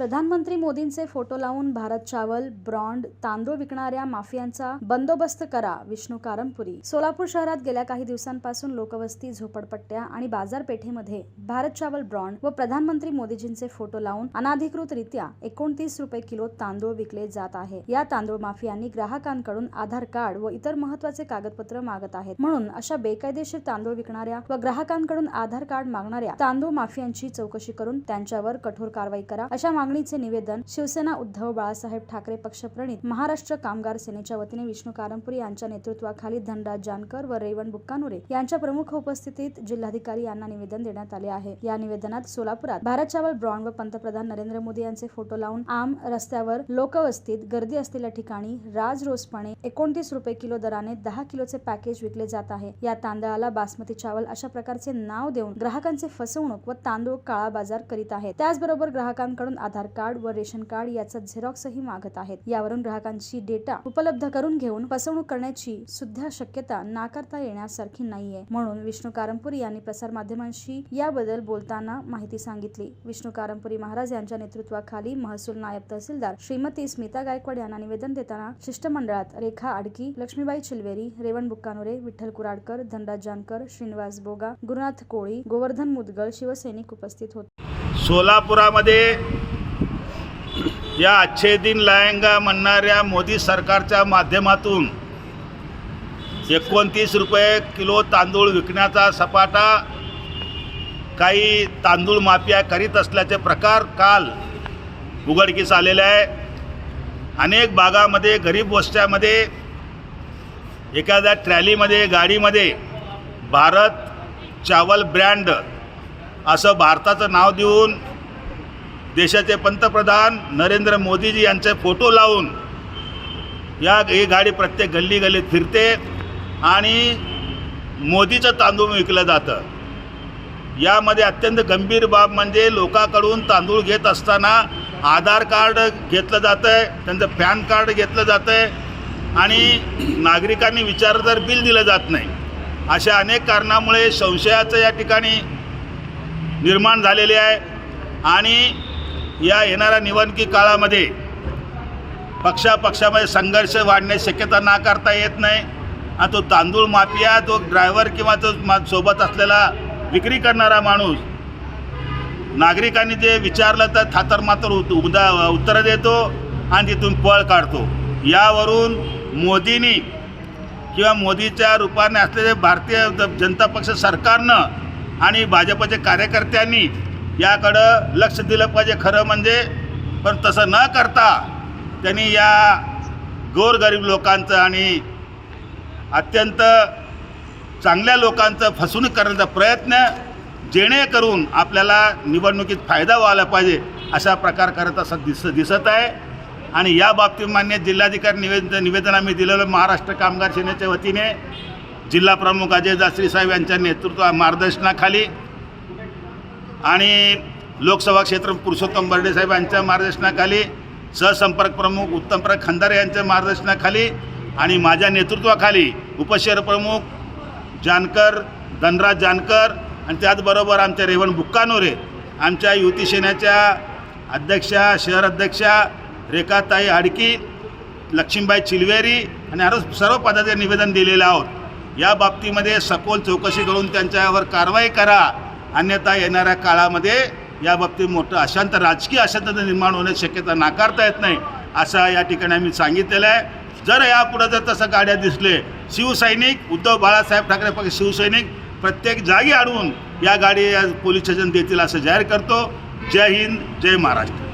प्रधानमंत्री मोदींचे फोटो लावून भारत चावल ब्रॉन्ड तांदूळ विकणाऱ्या माफियांचा बंदोबस्त करा विष्णू कारमपुरी. सोलापूर शहरात गेल्या काही दिवसांपासून लोकवस्ती झोपडपट्ट्या आणि बाजारपेठेमध्ये भारत चावल ब्रॉन्ड व प्रधानमंत्री मोदीजींचे फोटो लावून अनाधिकृतरित्या एकोणतीस रुपये किलो तांदूळ विकले जात आहे. या तांदूळ माफियांनी ग्राहकांकडून आधार कार्ड व इतर महत्त्वाचे कागदपत्र मागत आहेत. म्हणून अशा बेकायदेशीर तांदूळ विकणाऱ्या व ग्राहकांकडून आधार कार्ड मागणाऱ्या तांदूळ माफियांची चौकशी करून त्यांच्यावर कठोर कारवाई करा अशा मागणीचे निवेदन शिवसेना उद्धव बाळासाहेब ठाकरे पक्षप्रणित महाराष्ट्र कामगार सेनेच्या वतीने विष्णू कारंपुरी यांच्या नेतृत्वाखाली धनराज जानकर व रेवण बुक्कानुरे यांच्या प्रमुख उपस्थितीत जिल्हाधिकारी यांना निवेदन देण्यात आले आहे. या निवेदनात सोलापुरात भारत चावल ब्रॉन व पंतप्रधान नरेंद्र मोदी यांचे फोटो लावून आम रस्त्यावर लोकवस्तीत गर्दी असलेल्या ठिकाणी राज रोजपणे एकोणतीस रुपये किलो दराने दहा किलोचे पॅकेज विकले जात आहे. या तांदळाला बासमती चावल अशा प्रकारचे नाव देऊन ग्राहकांचे फसवणूक व तांदूळ काळा बाजार करीत आहेत. त्याचबरोबर ग्राहकांकडून आधार कार्ड व रेशन कार्ड याचा झेरॉक्सही मागत आहेत. यावरून ग्राहकांची डेटा उपलब्ध करून घेऊन फसवणूक करण्याची सुद्धा शक्यता नाकारता येण्यासारखी नाहीये. म्हणून विष्णू कारंपुरी यांनी प्रसार माध्यमांशी याबद्दल बोलताना माहिती सांगितली. विष्णू कारंपुरी महाराज यांच्या नेतृत्वाखाली महसूल नायब तहसीलदार श्रीमती स्मिता गायकवाड यांना निवेदन देताना शिष्टमंडळात रेखा आडकी लक्ष्मीबाई चिलवेरी रेवण बुक्कानोरे विठ्ठल कुराडकर धनराज जानकर श्रीनिवास बोगा गुरुनाथ कोळी गोवर्धन मुदगल शिवसैनिक उपस्थित होते. सोलापुरामध्ये या अच्छे दिन लायंगा म्हणणाऱ्या मोदी सरकारच्या माध्यमातून एकोणतीस रुपये किलो तांदूळ विकण्याचा सपाटा काही तांदूळ माफिया करीत असल्याचे प्रकार काल उघडकीस आलेले आहे. अनेक भागामध्ये गरीब वस्त्यामध्ये एखाद्या ट्रॅलीमध्ये गाडीमध्ये भारत चावल ब्रँड असं भारताचं नाव देऊन देशाचे पंतप्रधान नरेंद्र मोदीजी यांचे फोटो लावून या ही गाडी प्रत्येक गल्ली गल्लीत फिरते आणि मोदीचं तांदूळ विकलं जातं. यामध्ये अत्यंत गंभीर बाब म्हणजे लोकांकडून तांदूळ घेत असताना आधार कार्ड घेतलं जातं आहे त्यांचं पॅन कार्ड घेतलं जातं आहे आणि नागरिकांनी विचार तर बिल दिलं जात नाही अशा अनेक कारणामुळे संशयाचं या ठिकाणी निर्माण झालेले आहे. आणि या येणाऱ्या निवडणुकी काळामध्ये पक्षापक्षामध्ये संघर्ष वाढण्याची शक्यता नाकारता येत नाही. आणि तो तांदूळ माफिया तो ड्रायव्हर किंवा तो मा सोबत असलेला विक्री करणारा माणूस नागरिकांनी जे विचारलं तर थातर मात्र उत उदा उत्तरं देतो आणि तिथून पळ काढतो. यावरून मोदींनी किंवा मोदीच्या रूपाने असलेले भारतीय जनता पक्ष सरकारनं आणि भाजपच्या कार्यकर्त्यांनी याकडं लक्ष दिलं पाहिजे खरं म्हणजे. पण तसं न करता त्यांनी या गोरगरीब लोकांचं आणि अत्यंत चांगल्या लोकांचं फसवणूक करण्याचा प्रयत्न जेणेकरून आपल्याला निवडणुकीत फायदा व्हायला पाहिजे अशा प्रकार करत असं दिस दिसत आहे. आणि या बाबतीत मान्य जिल्हाधिकारी निवेद निवेदन आम्ही दिलेलं महाराष्ट्र कामगार सेनेच्या वतीने जिल्हा प्रमुख अजय दासरी साहेब यांच्या नेतृत्व मार्गदर्शनाखाली आणि लोकसभा क्षेत्र पुरुषोत्तम बर्डे साहेब यांच्या मार्गदर्शनाखाली सहसंपर्क प्रमुख उत्तमप्रक खंदारे यांच्या मार्गदर्शनाखाली आणि माझ्या नेतृत्वाखाली उपशहर प्रमुख जानकर धनराज जानकर आणि त्याचबरोबर आमच्या रेवण बुक्कानोरे आमच्या युती सेनेच्या अध्यक्षा शहर अध्यक्षा रेखाताई हाडकी लक्ष्मीबाई चिलवेरी आणि अरो सर्व पदाचे निवेदन दिलेलं आहोत या बाबतीमध्ये सखोल चौकशी करून त्यांच्यावर कारवाई करा. अन्यथा येणाऱ्या काळामध्ये या बाबतीत मोठं अशांत राजकीय अशांतता निर्माण होण्याची शक्यता नाकारता येत नाही असं या ठिकाणी आम्ही सांगितलेलं आहे. जर यापुढं जर तसं गाड्या दिसले शिवसैनिक उद्धव बाळासाहेब ठाकरे पक्ष शिवसैनिक प्रत्येक जागी अडवून या गाडी या पोलीस स्टेशन देतील असं जाहीर करतो. जय हिंद जय महाराष्ट्र.